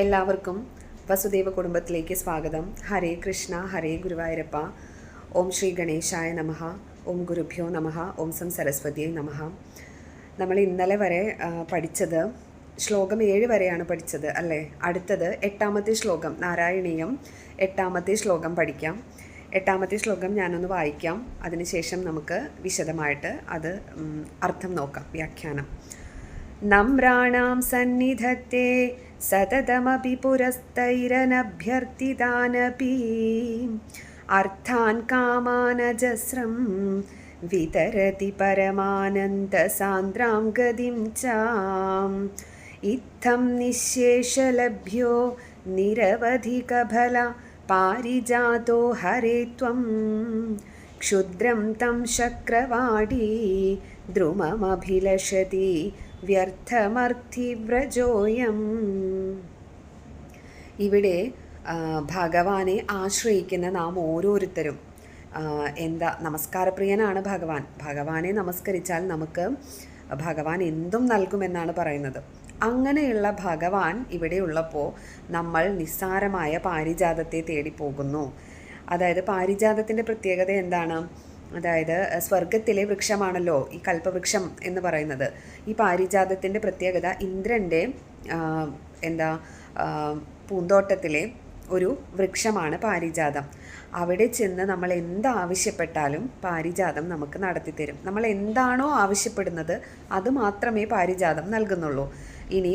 എല്ലാവർക്കും വസുദേവ കുടുംബത്തിലേക്ക് സ്വാഗതം. ഹരേ കൃഷ്ണ ഹരേ ഗുരുവായൂരപ്പ. ഓം ശ്രീ ഗണേശായ നമഃ. ഓം ഗുരുഭ്യോ നമഃ. ഓം സം സരസ്വതിയെ നമഹ നമ്മൾ ഇന്നലെ വരെ പഠിച്ചത് ശ്ലോകം ഏഴ് വരെയാണ് പഠിച്ചത് അല്ലേ? അടുത്തത് എട്ടാമത്തെ ശ്ലോകം നാരായണീയം. എട്ടാമത്തെ ശ്ലോകം പഠിക്കാം. എട്ടാമത്തെ ശ്ലോകം ഞാനൊന്ന് വായിക്കാം. അതിനുശേഷം നമുക്ക് വിശദമായിട്ട് അത് അർത്ഥം നോക്കാം വ്യാഖ്യാനം. നമ്രാണാം സന്നിധത്തെ സതതമപി പുരസ്തൈരനഭ്യർത്ഥിതാനപി അർത്ഥാൻ കാമാനജസ്രം വിതരതി പരമാനന്ദസാന്ദ്രാം ഗതിം ചാം. ഇത്തം നിശേഷലഭ്യോ നിരവധികഫല പാരിജാതോ ഹരേ ത്വം. ക്ഷുദ്രം തം ശക്രവാടി ദ്രുമമഭിലഷതി വ്യർത്ഥമർത്ഥിവ്രജോയം ഇവിടെ ഭഗവാനെ ആശ്രയിക്കുന്ന നാം ഓരോരുത്തരും എന്താ നമസ്കാരപ്രിയനാണ് ഭഗവാൻ. ഭഗവാനെ നമസ്കരിച്ചാൽ നമുക്ക് ഭഗവാൻ എന്തും നൽകുമെന്നാണ് പറയുന്നത്. അങ്ങനെയുള്ള ഭഗവാൻ ഇവിടെ ഉള്ളപ്പോൾ നമ്മൾ നിസ്സാരമായ പാരിജാതത്തെ തേടി പോകുന്നു അതായത് പാരിജാതത്തിന്റെ പ്രത്യേകത എന്താണ്? അതായത് സ്വർഗത്തിലെ വൃക്ഷമാണല്ലോ ഈ കൽപ്പവൃക്ഷം എന്ന് പറയുന്നത്. ഈ പാരിജാതത്തിന്റെ പ്രത്യേകത ഇന്ദ്രന്റെ എന്താ പൂന്തോട്ടത്തിലെ ഒരു വൃക്ഷമാണ് പാരിജാതം. അവിടെ ചെന്ന് നമ്മൾ എന്താവശ്യപ്പെട്ടാലും പാരിജാതം നമുക്ക് നടത്തിത്തരും. നമ്മൾ എന്താണോ ആവശ്യപ്പെടുന്നത് അത് മാത്രമേ പാരിജാതം നൽകുന്നുള്ളൂ. ഇനി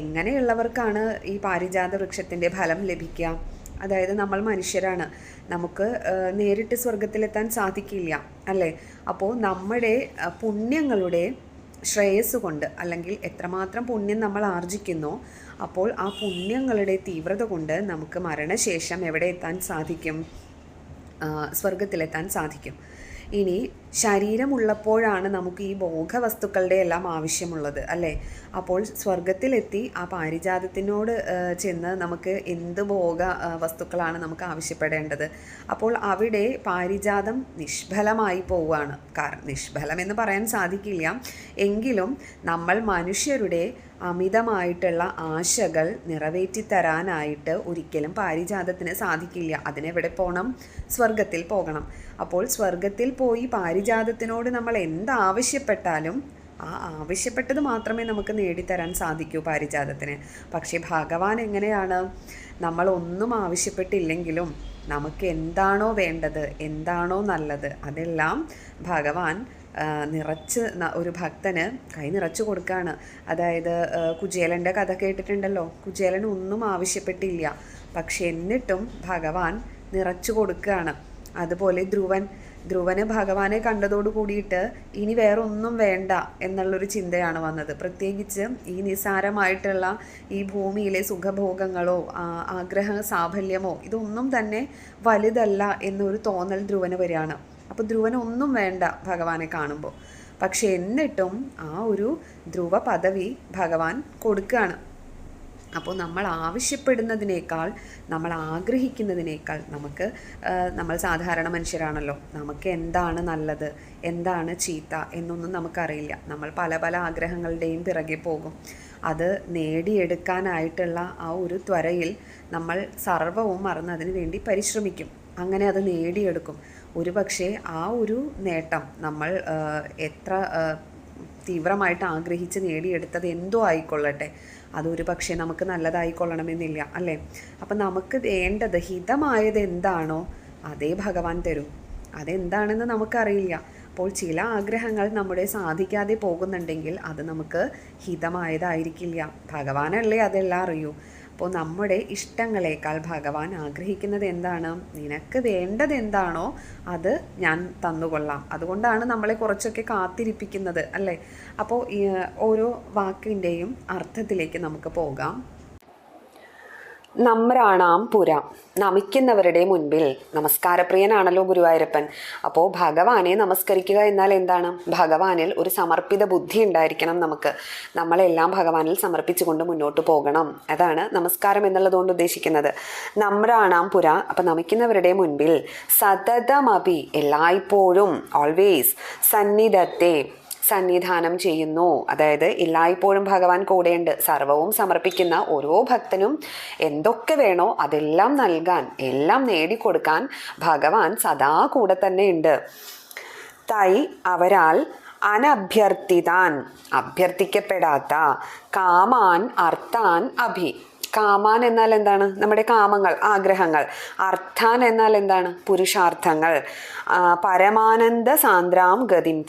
എങ്ങനെയുള്ളവർക്കാണ് ഈ പാരിജാത വൃക്ഷത്തിന്റെ ഫലം ലഭിക്കുക? അതായത് നമ്മൾ മനുഷ്യരാണ്. നമുക്ക് നേരിട്ട് സ്വർഗത്തിലെത്താൻ സാധിക്കില്ല അല്ലേ? അപ്പോൾ നമ്മുടെ പുണ്യങ്ങളുടെ ശ്രേയസ് കൊണ്ട് അല്ലെങ്കിൽ എത്രമാത്രം പുണ്യം നമ്മൾ ആർജിക്കുന്നു അപ്പോൾ ആ പുണ്യങ്ങളുടെ തീവ്രത കൊണ്ട് നമുക്ക് മരണശേഷം എവിടെ എത്താൻ സാധിക്കും? സ്വർഗത്തിലെത്താൻ സാധിക്കും. ഇനി ശരീരമുള്ളപ്പോഴാണ് നമുക്ക് ഈ ഭോഗവസ്തുക്കളുടെ എല്ലാം ആവശ്യമുള്ളത് അല്ലേ? അപ്പോൾ സ്വർഗത്തിലെത്തി ആ പാരിജാതത്തിനോട് ചെന്ന് നമുക്ക് എന്ത് ഭോഗ വസ്തുക്കളാണ് നമുക്ക് ആവശ്യപ്പെടേണ്ടത്? അപ്പോൾ അവിടെ പാരിജാതം നിഷ്ഫലമായി പോവുകയാണ്. കാരണം നിഷ്ഫലം എന്ന് പറയാൻ സാധിക്കില്ല. എങ്കിലും നമ്മൾ മനുഷ്യരുടെ അമിതമായിട്ടുള്ള ആശകൾ നിറവേറ്റി തരാനായിട്ട് ഒരിക്കലും പാരിജാതത്തിന് സാധിക്കില്ല. അതിനെവിടെ പോകണം സ്വർഗത്തിൽ പോകണം. അപ്പോൾ സ്വർഗത്തിൽ പോയി പാരിജാതത്തിനോട് നമ്മൾ എന്താവശ്യപ്പെട്ടാലും ആ ആവശ്യപ്പെട്ടത് മാത്രമേ നമുക്ക് നേടിത്തരാൻ സാധിക്കൂ പാരിജാതത്തിന്. പക്ഷേ ഭഗവാൻ എങ്ങനെയാണ്? നമ്മൾ ഒന്നും ആവശ്യപ്പെട്ടില്ലെങ്കിലും നമുക്ക് എന്താണോ വേണ്ടത് എന്താണോ നല്ലത് അതെല്ലാം ഭഗവാൻ നിറച്ച് ഒരു ഭക്തന് കൈ നിറച്ചു കൊടുക്കുകയാണ് അതായത് കുചേലന്റെ കഥ കേട്ടിട്ടുണ്ടല്ലോ. കുചേലൻ ഒന്നും ആവശ്യപ്പെട്ടില്ല. പക്ഷെ എന്നിട്ടും ഭഗവാൻ നിറച്ചു കൊടുക്കുകയാണ് അതുപോലെ ധ്രുവൻ ധ്രുവന് ഭഗവാനെ കണ്ടതോട് കൂടിയിട്ട് ഇനി വേറൊന്നും വേണ്ട എന്നുള്ളൊരു ചിന്തയാണ് വന്നത്. പ്രത്യേകിച്ച് ഈ നിസ്സാരമായിട്ടുള്ള ഈ ഭൂമിയിലെ സുഖഭോഗങ്ങളോ ആഗ്രഹ സാഫല്യമോ ഇതൊന്നും തന്നെ വലുതല്ല എന്നൊരു തോന്നൽ ധ്രുവന് വരികയാണ്. അപ്പോൾ ധ്രുവന് ഒന്നും വേണ്ട ഭഗവാനെ കാണുമ്പോൾ പക്ഷെ എന്നിട്ടും ആ ഒരു ധ്രുവ പദവി ഭഗവാൻ കൊടുക്കുകയാണ്. അപ്പോൾ നമ്മൾ ആവശ്യപ്പെടുന്നതിനേക്കാൾ നമ്മൾ ആഗ്രഹിക്കുന്നതിനേക്കാൾ നമുക്ക് നമ്മൾ സാധാരണ മനുഷ്യരാണല്ലോ. നമുക്ക് എന്താണ് നല്ലത് എന്താണ് ചീത്ത എന്നൊന്നും നമുക്കറിയില്ല. നമ്മൾ പല പല ആഗ്രഹങ്ങളുടെയും പിറകെ പോകും. അത് നേടിയെടുക്കാനായിട്ടുള്ള ആ ഒരു ത്വരയിൽ നമ്മൾ സർവവും മറന്ന് അതിനു വേണ്ടി പരിശ്രമിക്കും. അങ്ങനെ അത് നേടിയെടുക്കും. ഒരു പക്ഷേ ആ ഒരു നേട്ടം നമ്മൾ എത്ര തീവ്രമായിട്ട് ആഗ്രഹിച്ച് നേടിയെടുത്തത് എന്തോ ആയിക്കൊള്ളട്ടെ. അതൊരു പക്ഷേ നമുക്ക് നല്ലതായിക്കൊള്ളണമെന്നില്ല അല്ലേ? അപ്പം നമുക്ക് വേണ്ടത് ഹിതമായത് എന്താണോ അതേ ഭഗവാൻ തരും. അതെന്താണെന്ന് നമുക്കറിയില്ല. അപ്പോൾ ചില ആഗ്രഹങ്ങൾ നമ്മുടെ സാധിക്കാതെ പോകുന്നുണ്ടെങ്കിൽ അത് നമുക്ക് ഹിതമായതായിരിക്കില്ല. ഭഗവാനല്ലേ അതെല്ലാം അറിയൂ. അപ്പോൾ നമ്മുടെ ഇഷ്ടങ്ങളേക്കാൾ ഭഗവാൻ ആഗ്രഹിക്കുന്നത് എന്താണ്? നിനക്ക് വേണ്ടത് എന്താണോ അത് ഞാൻ തന്നുകൊള്ളാം. അതുകൊണ്ടാണ് നമ്മളെ കുറച്ചൊക്കെ കാത്തിരിപ്പിക്കുന്നത് അല്ലേ? അപ്പോൾ ഓരോ വാക്കിന്റെയും അർത്ഥത്തിലേക്ക് നമുക്ക് പോകാം. നമ്രാണാം പുര. നമിക്കുന്നവരുടെ മുൻപിൽ നമസ്കാരപ്രിയനാണല്ലോ ഗുരുവായൂരപ്പൻ. അപ്പോൾ ഭഗവാനെ നമസ്കരിക്കുക എന്നാൽ എന്താണ്? ഭഗവാനിൽ ഒരു സമർപ്പിത ബുദ്ധി ഉണ്ടായിരിക്കണം നമുക്ക്. നമ്മളെല്ലാം ഭഗവാനിൽ സമർപ്പിച്ചുകൊണ്ട് മുന്നോട്ട് പോകണം. അതാണ് നമസ്കാരം എന്നുള്ളതുകൊണ്ട് ഉദ്ദേശിക്കുന്നത്. നമ്രാണാം പുര അപ്പം നമിക്കുന്നവരുടെ മുൻപിൽ സതതമപി എല്ലായ്പ്പോഴും ഓൾവേസ് സന്നിധത്തെ സന്നിധാനം ചെയ്യുന്നു. അതായത് എല്ലായ്പ്പോഴും ഭഗവാൻ കൂടെയുണ്ട്. സർവവും സമർപ്പിക്കുന്ന ഓരോ ഭക്തനും എന്തൊക്കെ വേണോ അതെല്ലാം നൽകാൻ എല്ലാം നേടിക്കൊടുക്കാൻ ഭഗവാൻ സദാ കൂടെ തന്നെ ഉണ്ട്. തൈ അവരാൽ അനഭ്യർത്ഥിതാൻ അഭ്യർത്ഥിക്കപ്പെടാത്ത കാമാൻ അർത്ഥാൻ അഭി. കാമാൻ എന്നാൽ എന്താണ്? നമ്മുടെ കാമങ്ങൾ ആഗ്രഹങ്ങൾ. അർത്ഥാൻ എന്നാൽ എന്താണ്? പുരുഷാർത്ഥങ്ങൾ. പരമാനന്ദ സാന്ദ്രാം ഗതിം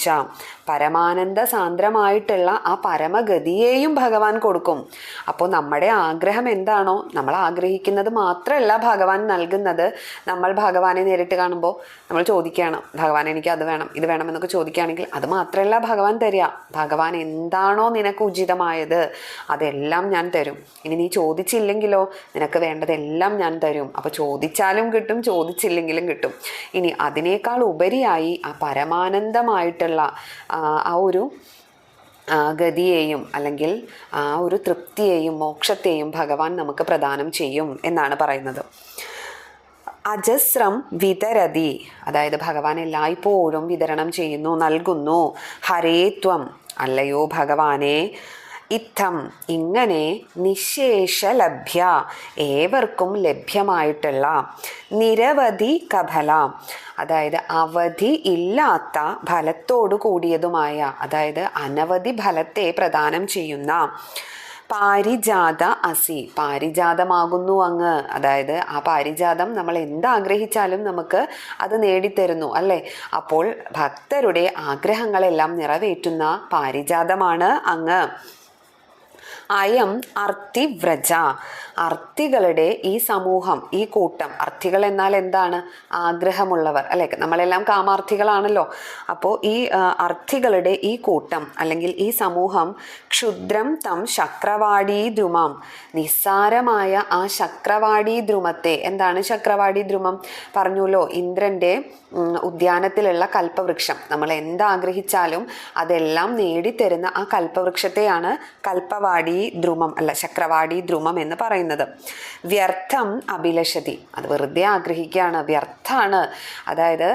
പരമാനന്ദ സാന്ദ്രമായിട്ടുള്ള ആ പരമഗതിയെയും ഭഗവാൻ കൊടുക്കും. അപ്പോൾ നമ്മുടെ ആഗ്രഹം എന്താണോ? നമ്മൾ ആഗ്രഹിക്കുന്നത് മാത്രമല്ല ഭഗവാൻ നൽകുന്നത്. നമ്മൾ ഭഗവാനെ നേരിട്ട് കാണുമ്പോൾ നമ്മൾ ചോദിക്കുകയാണ് ഭഗവാൻ എനിക്ക് അത് വേണം ഇത് വേണം എന്നൊക്കെ ചോദിക്കുകയാണെങ്കിൽ അത് മാത്രമല്ല ഭഗവാൻ തരിക. ഭഗവാൻ എന്താണോ നിനക്ക് ഉചിതമായത്? അതെല്ലാം ഞാൻ തരും. ഇനി നീ ചോദിച്ചില്ലെങ്കിലോ? നിനക്ക് വേണ്ടതെല്ലാം ഞാൻ തരും. അപ്പോൾ ചോദിച്ചാലും കിട്ടും ചോദിച്ചില്ലെങ്കിലും കിട്ടും. ഇനി അതിനേക്കാൾ ഉപരിയായി ആ പരമാനന്ദമായിട്ടുള്ള ആ, ഒരു ഗതിയെയും അല്ലെങ്കിൽ ആ ഒരു തൃപ്തിയെയും മോക്ഷത്തെയും ഭഗവാൻ നമുക്ക് പ്രദാനം ചെയ്യും എന്നാണ് പറയുന്നത്. അജസ്രം വിതരതി. അതായത് ഭഗവാൻ എല്ലായ്പ്പോഴും വിതരണം ചെയ്യുന്നു നൽകുന്നു. ഹരേത്വം അല്ലയോ ഭഗവാനെ ഇത്തം. ഇങ്ങനെ നിശേഷലഭ്യ ഏവർക്കും ലഭ്യമായിട്ടുള്ള നിരവധി കഫല അതായത് അവധി ഇല്ലാത്ത ഫലത്തോടു കൂടിയതുമായ അതായത് അനവധി ഫലത്തെ പ്രദാനം ചെയ്യുന്ന പാരിജാത അസി. പാരിജാതമാകുന്നു അങ്ങ്. അതായത് ആ പാരിജാതം നമ്മൾ എന്താഗ്രഹിച്ചാലും നമുക്ക് അത് നേടിത്തരുന്നു അല്ലേ? അപ്പോൾ ഭക്തരുടെ ആഗ്രഹങ്ങളെല്ലാം നിറവേറ്റുന്ന പാരിജാതമാണ് അങ്ങ്. അയം അർത്തിവ്രജ അർത്ഥികളുടെ ഈ സമൂഹം ഈ കൂട്ടം അർത്ഥികൾ എന്നാൽ എന്താണ്? ആഗ്രഹമുള്ളവർ. അല്ലെ? നമ്മളെല്ലാം കാമാർത്ഥികളാണല്ലോ. അപ്പോൾ ഈ അർത്ഥികളുടെ ഈ കൂട്ടം അല്ലെങ്കിൽ ഈ സമൂഹം ക്ഷുദ്രം തം ശക്രവാടി ദ്രുമം നിസ്സാരമായ ആ ശക്രവാടി ദ്രുമത്തെ എന്താണ് ശക്രവാടി ദ്രുമം പറഞ്ഞല്ലോ ഇന്ദ്രന്റെ ഉദ്യാനത്തിലുള്ള കൽപ്പവൃക്ഷം. നമ്മൾ എന്താഗ്രഹിച്ചാലും അതെല്ലാം നേടിത്തരുന്ന ആ കൽപ്പവൃക്ഷത്തെയാണ് കൽപ്പവാടി ദ്രുമം അല്ല ചക്രവാടി ദ്രുമം എന്ന് പറയുന്നത്. വ്യർത്ഥം അഭിലഷതി. അത് വെറുതെ ആഗ്രഹിക്കുകയാണ്. വ്യർത്ഥാണ്. അതായത്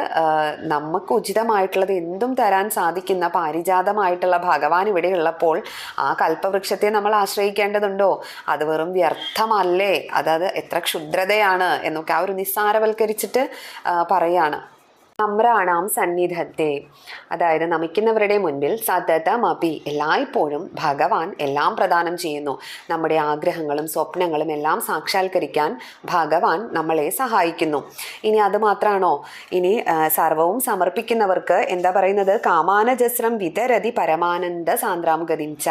നമുക്ക് ഉചിതമായിട്ടുള്ളത് എന്തും തരാൻ സാധിക്കുന്ന പാരിജാതമായിട്ടുള്ള ഭഗവാൻ ഇവിടെ ഉള്ളപ്പോൾ ആ കൽപ്പവൃക്ഷത്തെ നമ്മൾ ആശ്രയിക്കേണ്ടതുണ്ടോ? അത് വെറും വ്യർത്ഥമല്ലേ? അതായത് എത്ര ക്ഷുദ്രതയാണ് എന്നൊക്കെ ആ ഒരു നിസ്സാരവൽക്കരിച്ചിട്ട് പറയുകയാണ് നമ്രാണാം സന്നിധത്തെ. അതായത് നമിക്കുന്നവരുടെ മുൻപിൽ സതതമപി എല്ലായ്പ്പോഴും ഭഗവാൻ എല്ലാം പ്രദാനം ചെയ്യുന്നു. നമ്മുടെ ആഗ്രഹങ്ങളും സ്വപ്നങ്ങളും എല്ലാം സാക്ഷാത്കരിക്കാൻ ഭഗവാൻ നമ്മളെ സഹായിക്കുന്നു. ഇനി അത് മാത്രമാണോ ഇനി സർവവും സമർപ്പിക്കുന്നവർക്ക് എന്താ പറയുന്നത്? കാമാനജസ്രം വിതരതി പരമാനന്ദ സാന്ദ്രാം ഗതിച്ച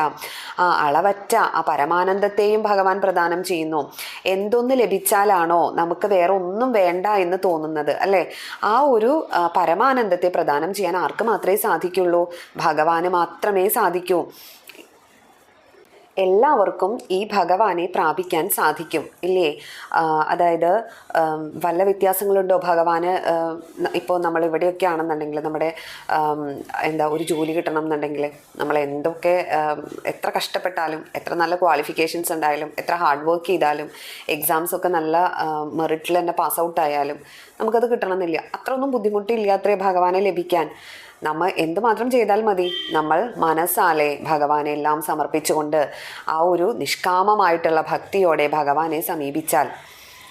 ആ അളവറ്റ ആ പരമാനന്ദത്തെയും ഭഗവാൻ പ്രദാനം ചെയ്യുന്നു. എന്തൊന്ന് ലഭിച്ചാലാണോ നമുക്ക് വേറെ ഒന്നും വേണ്ട എന്ന് തോന്നുന്നത് അല്ലേ? ആ ഒരു പരമാനന്ദത്തെ പ്രദാനം ചെയ്യാൻ ആർക്ക് മാത്രമേ സാധിക്കുള്ളൂ? ഭഗവാന് മാത്രമേ സാധിക്കൂ. എല്ലാവർക്കും ഈ ഭഗവാനെ പ്രാപിക്കാൻ സാധിക്കും ഇല്ലേ? അതായത് വല്ല വ്യത്യാസങ്ങളുണ്ടോ ഭഗവാന്? ഇപ്പോൾ നമ്മൾ ഇവിടെയൊക്കെ ആണെന്നുണ്ടെങ്കിൽ നമ്മുടെ എന്താ ഒരു ജോലി കിട്ടണം എന്നുണ്ടെങ്കിൽ നമ്മൾ എന്തൊക്കെ എത്ര കഷ്ടപ്പെട്ടാലും എത്ര നല്ല ക്വാളിഫിക്കേഷൻസ് ഉണ്ടായാലും എത്ര ഹാർഡ് വർക്ക് ചെയ്താലും എക്സാംസ് ഒക്കെ നല്ല മെറിറ്റിൽ തന്നെ പാസ് ഔട്ട് ആയാലും നമുക്കത് കിട്ടണമെന്നില്ല. അത്രയൊന്നും ബുദ്ധിമുട്ടില്ലാത്രേ ഭഗവാനെ ലഭിക്കാൻ. നമ്മൾ എന്തുമാത്രം ചെയ്താൽ മതി. നമ്മൾ മനസ്സാലെ ഭഗവാനെ എല്ലാം സമർപ്പിച്ചുകൊണ്ട് ആ ഒരു നിഷ്കാമമായിട്ടുള്ള ഭക്തിയോടെ ഭഗവാനെ സമീപിച്ചാൽ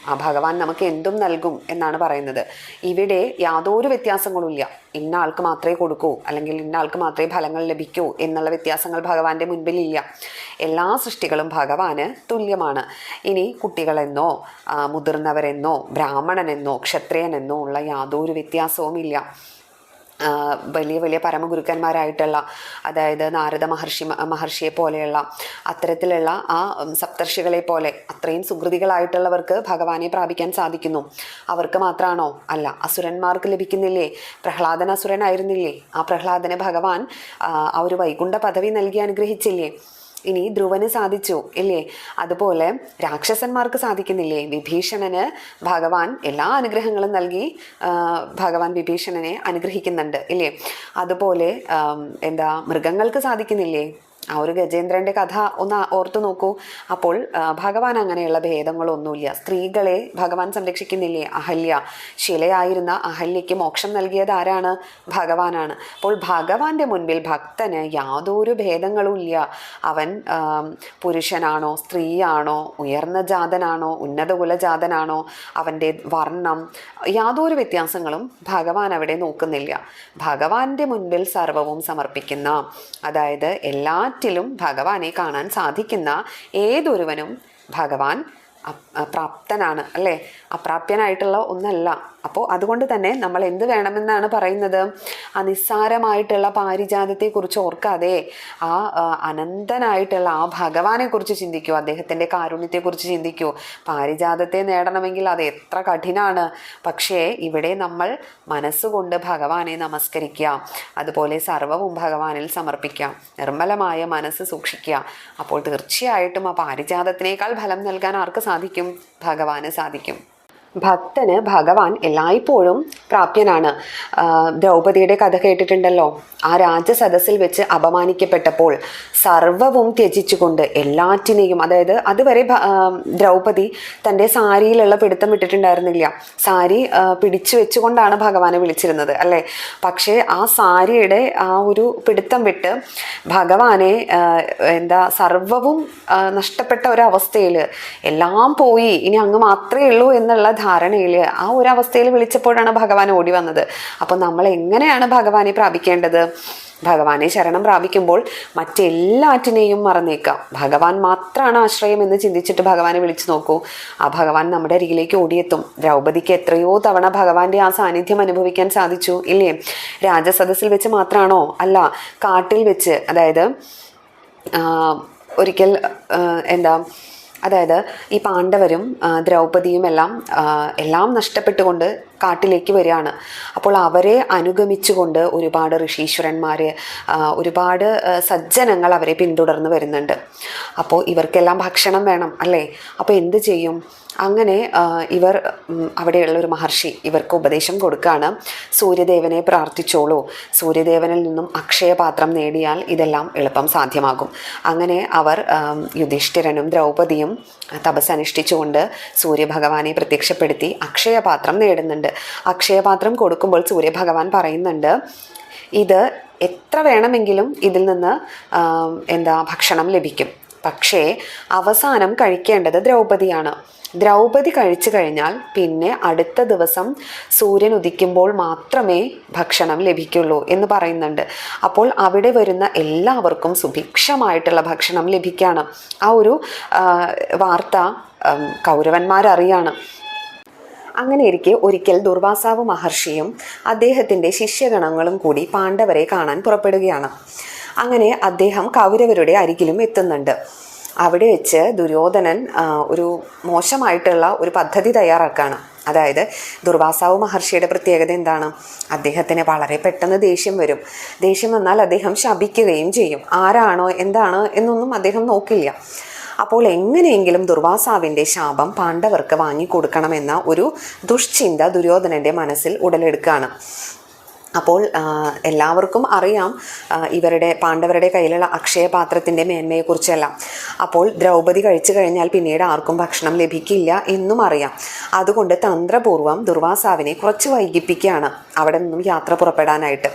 ആ ഭഗവാൻ നമുക്ക് എന്തും നൽകും എന്നാണ് പറയുന്നത്. ഇവിടെ യാതൊരു വ്യത്യാസങ്ങളുമില്ല. ഇന്ന ആൾക്ക് മാത്രമേ കൊടുക്കൂ അല്ലെങ്കിൽ ഇന്ന ആൾക്ക് മാത്രമേ ഫലങ്ങൾ ലഭിക്കൂ എന്നുള്ള വ്യത്യാസങ്ങൾ ഭഗവാന്റെ മുൻപിലില്ല. എല്ലാ സൃഷ്ടികളും ഭഗവാന് തുല്യമാണ്. ഇനി കുട്ടികളെന്നോ മുതിർന്നവരെന്നോ ബ്രാഹ്മണനെന്നോ ക്ഷത്രിയനെന്നോ ഉള്ള യാതൊരു വ്യത്യാസവുമില്ല. വലിയ വലിയ പരമഗുരുക്കന്മാരായിട്ടുള്ള അതായത് നാരദ മഹർഷി മഹർഷിയെ പോലെയുള്ള അത്തരത്തിലുള്ള ആ സപ്തർഷികളെ പോലെ അത്രയും സുഹൃതികളായിട്ടുള്ളവർക്ക് ഭഗവാനെ പ്രാപിക്കാൻ സാധിക്കുന്നു. അവർക്ക് മാത്രമാണോ അല്ല അസുരന്മാർക്ക് ലഭിക്കുന്നില്ലേ? പ്രഹ്ലാദൻ അസുരനായിരുന്നില്ലേ? ആ പ്രഹ്ലാദന് ഭഗവാൻ ആ ഒരു വൈകുണ്ഠ പദവി നൽകി അനുഗ്രഹിച്ചില്ലേ? ഇനി ധ്രുവന് സാധിച്ചു ഇല്ലേ? അതുപോലെ രാക്ഷസന്മാർക്ക് സാധിക്കുന്നില്ലേ? വിഭീഷണന് ഭഗവാൻ എല്ലാ അനുഗ്രഹങ്ങളും നൽകി ഭഗവാൻ വിഭീഷണനെ അനുഗ്രഹിക്കുന്നുണ്ട് ഇല്ലേ? അതുപോലെ എന്താ മൃഗങ്ങൾക്ക് സാധിക്കുന്നില്ലേ? ആ ഒരു ഗജേന്ദ്രന്റെ കഥ ഒന്ന് ഓർത്തു നോക്കൂ. അപ്പോൾ ഭഗവാൻ അങ്ങനെയുള്ള ഭേദങ്ങളൊന്നുമില്ല. സ്ത്രീകളെ ഭഗവാൻ സംരക്ഷിക്കുന്നില്ലേ? അഹല്യ. ശിലയായിരുന്ന അഹല്യയ്ക്ക് മോക്ഷം നൽകിയത് ആരാണ്? ഭഗവാനാണ്. അപ്പോൾ ഭഗവാന്റെ മുൻപിൽ ഭക്തന് യാതൊരു ഭേദങ്ങളും ഇല്ല അവൻ പുരുഷനാണോ സ്ത്രീയാണോ ഉയർന്ന ജാതനാണോ ഉന്നത കുലജാതനാണോ അവന്റെ വർണം യാതൊരു വ്യത്യാസങ്ങളും ഭഗവാൻ അവിടെ നോക്കുന്നില്ല. ഭഗവാന്റെ മുൻപിൽ സർവവും സമർപ്പിക്കുന്ന അതായത് എല്ലാറ്റിലും ഭഗവാനെ കാണാൻ സാധിക്കുന്ന ഏതൊരുവനും ഭഗവാൻ പ്രാപ്തനാണ് അല്ലേ? അപ്രാപ്യനായിട്ടുള്ള ഒന്നല്ല. അപ്പോൾ അതുകൊണ്ട് തന്നെ നമ്മൾ എന്ത് വേണമെന്നാണ് പറയുന്നത്? ആ നിസ്സാരമായിട്ടുള്ള പാരിജാതത്തെക്കുറിച്ച് ഓർക്കാതെ ആ അനന്തനായിട്ടുള്ള ആ ഭഗവാനെക്കുറിച്ച് ചിന്തിക്കൂ അദ്ദേഹത്തിന്റെ കാരുണ്യത്തെക്കുറിച്ച് ചിന്തിക്കൂ. പാരിജാതത്തെ നേടണമെങ്കിൽ അത് എത്ര കഠിനാണ്. പക്ഷേ ഇവിടെ നമ്മൾ മനസ്സുകൊണ്ട് ഭഗവാനെ നമസ്കരിക്കുക അതുപോലെ സർവവും ഭഗവാനിൽ സമർപ്പിക്കുക നിർമ്മലമായ മനസ്സ് സൂക്ഷിക്കുക. അപ്പോൾ തീർച്ചയായിട്ടും ആ പാരിജാതത്തിനേക്കാൾ ഫലം നൽകാൻ ആർക്ക് സാധിക്കും? ഭഗവാന് സാധിക്കും. ഭക്തന് ഭഗവാൻ എല്ലായ്പ്പോഴും പ്രാപ്യനാണ്. ദ്രൗപതിയുടെ കഥ കേട്ടിട്ടുണ്ടല്ലോ. ആ രാജസദസ്സിൽ വെച്ച് അപമാനിക്കപ്പെട്ടപ്പോൾ സർവവും ത്യജിച്ചുകൊണ്ട് എല്ലാറ്റിനെയും അതായത് അതുവരെ ദ്രൗപതി തന്റെ സാരിയിലുള്ള പിടുത്തം വിട്ടിട്ടുണ്ടായിരുന്നില്ല സാരി പിടിച്ചു വെച്ചുകൊണ്ടാണ് ഭഗവാനെ വിളിച്ചിരുന്നത് അല്ലേ? പക്ഷേ ആ സാരിയുടെ ആ ഒരു പിടുത്തം വിട്ട് ഭഗവാനെ എന്താ സർവവും നഷ്ടപ്പെട്ട ഒരവസ്ഥയിൽ എല്ലാം പോയി. ഇനി അങ്ങ് മാത്രമേ ഉള്ളൂ എന്നുള്ള ധാരണയിൽ ആ ഒരു അവസ്ഥയിൽ വിളിച്ചപ്പോഴാണ് ഭഗവാൻ ഓടി വന്നത്. അപ്പോൾ നമ്മൾ എങ്ങനെയാണ് ഭഗവാനെ പ്രാപിക്കേണ്ടത്? ഭഗവാനെ ശരണം പ്രാപിക്കുമ്പോൾ മറ്റെല്ലാറ്റിനെയും മറന്നേക്കാം. ഭഗവാൻ മാത്രമാണ് ആശ്രയം എന്ന് ചിന്തിച്ചിട്ട് ഭഗവാനെ വിളിച്ചു നോക്കൂ. ആ ഭഗവാൻ നമ്മുടെ അരികിലേക്ക് ഓടിയെത്തും. ദ്രൗപദിക്ക് എത്രയോ തവണ ഭഗവാന്റെ ആ സാന്നിധ്യം അനുഭവിക്കാൻ സാധിച്ചു ഇല്ലേ? രാജസദസ്സിൽ വെച്ച് മാത്രമാണോ അല്ല കാട്ടിൽ വെച്ച്. അതായത് ഒരിക്കൽ എന്താ അതായത് ഈ പാണ്ഡവരും ദ്രൗപദിയും എല്ലാം എല്ലാം നഷ്ടപ്പെട്ടുകൊണ്ട് കാട്ടിലേക്ക് വരികയാണ്. അപ്പോൾ അവരെ അനുഗമിച്ചുകൊണ്ട് ഒരുപാട് ഋഷീശ്വരന്മാർ ഒരുപാട് സജ്ജനങ്ങൾ അവരെ പിന്തുടർന്ന് വരുന്നുണ്ട്. അപ്പോൾ ഇവർക്കെല്ലാം ഭക്ഷണം വേണം അല്ലേ? അപ്പോൾ എന്ത് ചെയ്യും? അങ്ങനെ ഇവർ അവിടെയുള്ള ഒരു മഹർഷി ഇവർക്ക് ഉപദേശം കൊടുക്കുകയാണ് സൂര്യദേവനെ പ്രാർത്ഥിച്ചോളൂ. സൂര്യദേവനിൽ നിന്നും അക്ഷയപാത്രം നേടിയാൽ ഇതെല്ലാം എളുപ്പം സാധ്യമാകും. അങ്ങനെ അവർ യുധിഷ്ഠിരനും ദ്രൗപദിയും തപസ് അനുഷ്ഠിച്ചുകൊണ്ട് സൂര്യഭഗവാനെ പ്രത്യക്ഷപ്പെടുത്തി അക്ഷയപാത്രം നേടുന്നുണ്ട്. അക്ഷയപാത്രം കൊടുക്കുമ്പോൾ സൂര്യഭഗവാൻ പറയുന്നുണ്ട് ഇത് എത്ര വേണമെങ്കിലും ഇതിൽ നിന്ന് എന്താ ഭക്ഷണം ലഭിക്കും. പക്ഷേ അവസാനം കഴിക്കേണ്ടത് ദ്രൗപദിയാണ്. ദ്രൗപദി കഴിച്ചു കഴിഞ്ഞാൽ പിന്നെ അടുത്ത ദിവസം സൂര്യൻ ഉദിക്കുമ്പോൾ മാത്രമേ ഭക്ഷണം ലഭിക്കുള്ളൂ എന്ന് പറയുന്നുണ്ട്. അപ്പോൾ അവിടെ വരുന്ന എല്ലാവർക്കും സുഭിക്ഷമായിട്ടുള്ള ഭക്ഷണം ലഭിക്കുകയാണ് ആ ഒരു വാർത്ത കൗരവന്മാരറിയാണ്. അങ്ങനെ ഇരിക്കെ ഒരിക്കൽ ദുർവാസാവ് മഹർഷിയും അദ്ദേഹത്തിന്റെ ശിഷ്യഗണങ്ങളും കൂടി പാണ്ഡവരെ കാണാൻ പുറപ്പെടുകയാണ്. അങ്ങനെ അദ്ദേഹം കൗരവരുടെ അരികിലും എത്തുന്നുണ്ട്. അവിടെ വെച്ച് ദുര്യോധനൻ ഒരു മോശമായിട്ടുള്ള ഒരു പദ്ധതി തയ്യാറാക്കുകയാണ് അതായത് ദുർവാസാവ് മഹർഷിയുടെ പ്രത്യേകത എന്താണ്? അദ്ദേഹത്തിന് വളരെ പെട്ടെന്ന് ദേഷ്യം വരും. ദേഷ്യം വന്നാൽ അദ്ദേഹം ശപിക്കുകയും ചെയ്യും. ആരാണോ എന്താണ് എന്നൊന്നും അദ്ദേഹം നോക്കില്ല. അപ്പോൾ എങ്ങനെയെങ്കിലും ദുർവാസാവിന്റെ ശാപം പാണ്ഡവർക്ക് വാങ്ങിക്കൊടുക്കണമെന്ന ഒരു ദുഷ്ചിന്ത ദുര്യോധനന്റെ മനസ്സിൽ ഉടലെടുക്കുകയാണ് അപ്പോൾ എല്ലാവർക്കും അറിയാം ഇവരുടെ പാണ്ഡവരുടെ കയ്യിലുള്ള അക്ഷയപാത്രത്തിന്റെ മേന്മയെക്കുറിച്ചെല്ലാം. അപ്പോൾ ദ്രൗപദി കഴിച്ചു കഴിഞ്ഞാൽ പിന്നീട് ആർക്കും ഭക്ഷണം ലഭിക്കില്ല എന്നും അറിയാം. അതുകൊണ്ട് തന്ത്രപൂർവം ദുർവാസാവിനെ കുറച്ച് വൈകിപ്പിക്കുകയാണ് അവിടെ നിന്നും യാത്ര പുറപ്പെടാനായിട്ട്.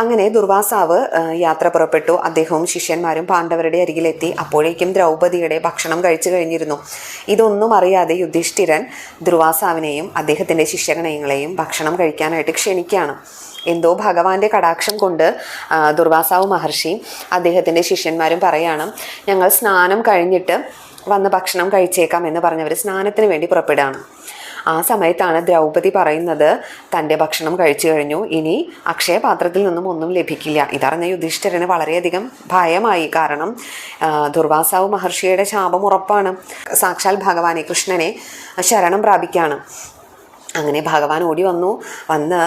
അങ്ങനെ ദുർവാസാവ് യാത്ര പുറപ്പെട്ടു. അദ്ദേഹവും ശിഷ്യന്മാരും പാണ്ഡവരുടെ അരികിലെത്തി. അപ്പോഴേക്കും ദ്രൗപദിയുടെ ഭക്ഷണം കഴിച്ചു കഴിഞ്ഞിരുന്നു. ഇതൊന്നും അറിയാതെ യുധിഷ്ഠിരൻ ദുർവാസാവിനെയും അദ്ദേഹത്തിന്റെ ശിഷ്യഗണയങ്ങളെയും ഭക്ഷണം കഴിക്കാനായിട്ട് ക്ഷണിക്കുകയാണ്. എന്തോ ഭഗവാന്റെ കടാക്ഷം കൊണ്ട് ദുർവാസാവ് മഹർഷി അദ്ദേഹത്തിന്റെ ശിഷ്യന്മാരും പറയാണ് ഞങ്ങൾ സ്നാനം കഴിഞ്ഞിട്ട് വന്ന് ഭക്ഷണം കഴിച്ചേക്കാം എന്ന് പറഞ്ഞവർ സ്നാനത്തിന് വേണ്ടി പുറപ്പെടുകയാണ്. ആ സമയത്താണ് ദ്രൗപദി പറയുന്നത് തന്റെ ഭക്ഷണം കഴിച്ചു കഴിഞ്ഞു ഇനി അക്ഷയപാത്രത്തിൽ നിന്നും ഒന്നും ലഭിക്കില്ല. ഇതറിഞ്ഞ യുധിഷ്ഠിരന് വളരെയധികം ഭയമായി. കാരണം ദുർവാസാവ് മഹർഷിയുടെ ശാപം ഉറപ്പാണ്. സാക്ഷാൽ ഭഗവാനെ കൃഷ്ണനെ ശരണം പ്രാപിക്കുകയാണ്. അങ്ങനെ ഭഗവാൻ ഓടി വന്നു. വന്ന്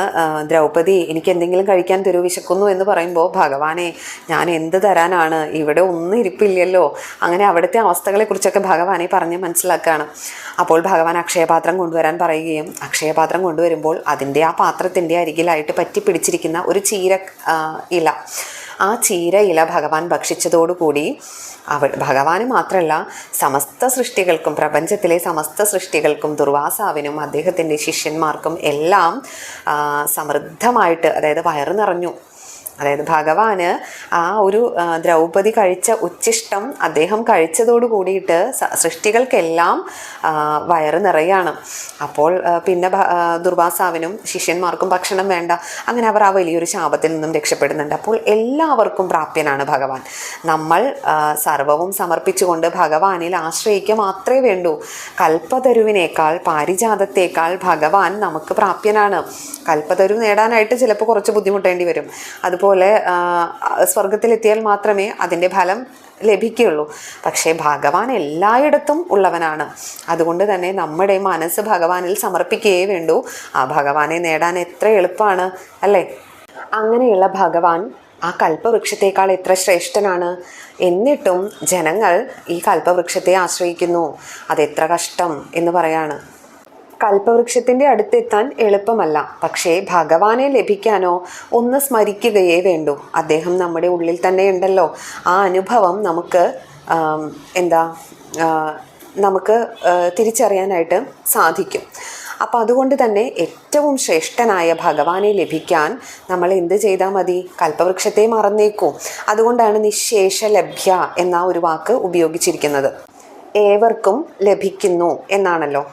ദ്രൗപദി എനിക്ക് എന്തെങ്കിലും കഴിക്കാൻ തരൂ വിശക്കുന്നു എന്ന് പറയുമ്പോൾ ഭഗവാനെ ഞാൻ എന്ത് തരാനാണ്? ഇവിടെ ഒന്നും ഇരിപ്പില്ലല്ലോ. അങ്ങനെ അവിടുത്തെ അവസ്ഥകളെക്കുറിച്ചൊക്കെ ഭഗവാനെ പറഞ്ഞ് മനസ്സിലാക്കുകയാണ് അപ്പോൾ ഭഗവാൻ അക്ഷയപാത്രം കൊണ്ടുവരാൻ പറയുകയും അക്ഷയപാത്രം കൊണ്ടുവരുമ്പോൾ അതിന്റെ ആ പാത്രത്തിന്റെ അരികിലായിട്ട് പറ്റി പിടിച്ചിരിക്കുന്ന ഒരു ചീര ഇല ആ ചീര ഇല ഭഗവാൻ ഭക്ഷിച്ചതോടുകൂടി അവ ഭഗവാന് മാത്രമല്ല സമസ്ത സൃഷ്ടികൾക്കും പ്രപഞ്ചത്തിലെ സമസ്ത സൃഷ്ടികൾക്കും ദുർവാസാവിനും അദ്ദേഹത്തിന്റെ ശിഷ്യന്മാർക്കും എല്ലാം സമൃദ്ധമായിട്ട് അതായത് വയറ് നിറഞ്ഞു. അതായത് ഭഗവാന് ആ ഒരു ദ്രൗപതി കഴിച്ച ഉച്ചിഷ്ടം അദ്ദേഹം കഴിച്ചതോട് കൂടിയിട്ട് സൃഷ്ടികൾക്കെല്ലാം വയറ് നിറയാണ്. അപ്പോൾ പിന്നെ ദുർവാസാവിനും ശിഷ്യന്മാർക്കും ഭക്ഷണം വേണ്ട. അങ്ങനെ അവർ ആ വലിയൊരു ശാപത്തിൽ നിന്നും രക്ഷപ്പെടുന്നുണ്ട്. അപ്പോൾ എല്ലാവർക്കും പ്രാപ്യനാണ് ഭഗവാൻ. നമ്മൾ സർവവും സമർപ്പിച്ചുകൊണ്ട് ഭഗവാനിൽ ആശ്രയിക്കുക മാത്രമേ വേണ്ടൂ. കൽപ്പതരുവിനേക്കാൾ പാരിജാതത്തേക്കാൾ ഭഗവാൻ നമുക്ക് പ്രാപ്യനാണ്. കൽപ്പതരു നേടാനായിട്ട് ചിലപ്പോൾ കുറച്ച് ബുദ്ധിമുട്ടേണ്ടി വരും. അതുപോലെ ആ, സ്വർഗത്തിലെത്തിയാൽ മാത്രമേ അതിന്റെ ഫലം ലഭിക്കുകയുള്ളൂ. പക്ഷേ ഭഗവാൻ എല്ലായിടത്തും ഉള്ളവനാണ്. അതുകൊണ്ട് തന്നെ നമ്മുടെ മനസ്സ് ഭഗവാനിൽ സമർപ്പിക്കുകയേ വേണ്ടൂ. ആ ഭഗവാനെ നേടാൻ എത്ര എളുപ്പമാണ് അല്ലേ? അങ്ങനെയുള്ള ഭഗവാൻ ആ കൽപ്പവൃക്ഷത്തേക്കാൾ എത്ര ശ്രേഷ്ഠനാണ്? എന്നിട്ടും ജനങ്ങൾ ഈ കൽപ്പവൃക്ഷത്തെ ആശ്രയിക്കുന്നു. അതെത്ര കഷ്ടം എന്ന് പറയാണ്. കൽപ്പവൃക്ഷത്തിന്റെ അടുത്തെത്താൻ എളുപ്പമല്ല. പക്ഷേ ഭഗവാനെ ലഭിക്കാനോ ഒന്ന് സ്മരിക്കുകയേ വേണ്ടൂ. അദ്ദേഹം നമ്മുടെ ഉള്ളിൽ തന്നെ ഉണ്ടല്ലോ ആ അനുഭവം നമുക്ക് എന്താ നമുക്ക് തിരിച്ചറിയാനായിട്ട് സാധിക്കും. അപ്പോൾ അതുകൊണ്ട് തന്നെ ഏറ്റവും ശ്രേഷ്ഠനായ ഭഗവാനെ ലഭിക്കാൻ നമ്മൾ എന്ത് ചെയ്താൽ മതി? കൽപ്പവൃക്ഷത്തെ മറന്നേക്കൂ. അതുകൊണ്ടാണ് നിശേഷ ലഭ്യ എന്ന ഒരു വാക്ക് ഉപയോഗിച്ചിരിക്കുന്നത്. ഏവർക്കും ലഭിക്കുന്നു എന്നാണല്ലോ.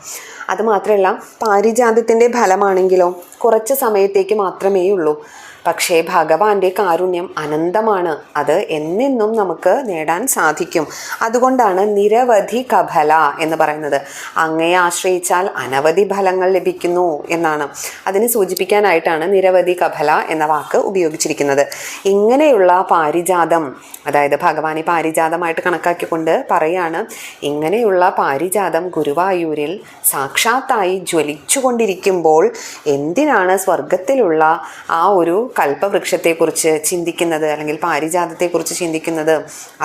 അതുമാത്രമല്ല പാരിജാതത്തിന്റെ ഫലമാണെങ്കിലോ കുറച്ച് സമയത്തേക്ക് മാത്രമേ ഉള്ളൂ പക്ഷേ ഭഗവാന്റെ കാരുണ്യം അനന്തമാണ്. അത് എന്നെന്നും നമുക്ക് നേടാൻ സാധിക്കും. അതുകൊണ്ടാണ് നിരവധി കഫല എന്ന് പറയുന്നത്. അങ്ങയെ ആശ്രയിച്ചാൽ അനവധി ഫലങ്ങൾ ലഭിക്കുന്നു എന്നാണ്. അതിനെ സൂചിപ്പിക്കാനായിട്ടാണ് നിരവധി കഫല എന്ന വാക്ക് ഉപയോഗിച്ചിരിക്കുന്നത്. ഇങ്ങനെയുള്ള പാരിജാതം അതായത് ഭഗവാനെ പാരിജാതമായിട്ട് കണക്കാക്കിക്കൊണ്ട് പറയാണ് ഇങ്ങനെയുള്ള പാരിജാതം ഗുരുവായൂരിൽ സാക്ഷാത്തായി ജ്വലിച്ചുകൊണ്ടിരിക്കുമ്പോൾ എന്തിനാണ് സ്വർഗത്തിലുള്ള ആ ഒരു കൽപ്പവൃക്ഷത്തെക്കുറിച്ച് ചിന്തിക്കുന്നത് അല്ലെങ്കിൽ പാരിജാതത്തെക്കുറിച്ച് ചിന്തിക്കുന്നത്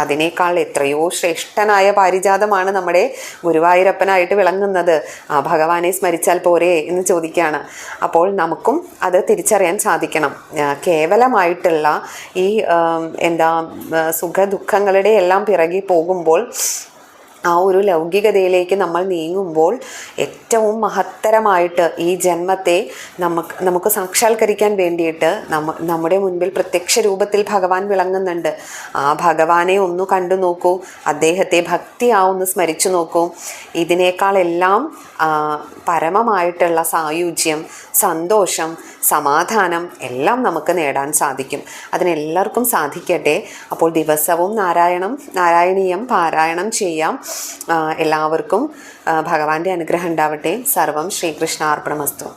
അതിനേക്കാൾ എത്രയോ ശ്രേഷ്ഠനായ പാരിജാതമാണ് നമ്മുടെ ഗുരുവായൂരപ്പനായിട്ട് വിളങ്ങുന്നത്. ആ ഭഗവാനെ സ്മരിച്ചാൽ പോരെ എന്ന് ചോദിക്കുകയാണ്. അപ്പോൾ നമുക്കും അത് തിരിച്ചറിയാൻ സാധിക്കണം. കേവലമായിട്ടുള്ള ഈ എന്താ സുഖ ദുഃഖങ്ങളുടെ എല്ലാം പിറകി പോകുമ്പോൾ ആ ഒരു ലൗകികതയിലേക്ക് നമ്മൾ നീങ്ങുമ്പോൾ ഏറ്റവും മഹത്തരമായിട്ട് ഈ ജന്മത്തെ നമുക്ക് നമുക്ക് സാക്ഷാത്കരിക്കാൻ വേണ്ടിയിട്ട് നമ്മ നമ്മുടെ മുൻപിൽ പ്രത്യക്ഷ രൂപത്തിൽ ഭഗവാൻ വിളങ്ങുന്നുണ്ട്. ആ ഭഗവാനെ ഒന്ന് കണ്ടു നോക്കൂ അദ്ദേഹത്തെ ഭക്തി ആ ഒന്ന് സ്മരിച്ചു നോക്കൂ. ഇതിനേക്കാളെല്ലാം പരമമായിട്ടുള്ള സായുജ്യം സന്തോഷം സമാധാനം എല്ലാം നമുക്ക് നേടാൻ സാധിക്കും. അതിനെല്ലാവർക്കും സാധിക്കട്ടെ. അപ്പോൾ ദിവസവും നാരായണം നാരായണീയം പാരായണം ചെയ്യാം. എല്ലാവർക്കും ഭഗവാന്റെ അനുഗ്രഹം ഉണ്ടാവട്ടെ. സർവം ശ്രീകൃഷ്ണാർപ്പണമസ്തു.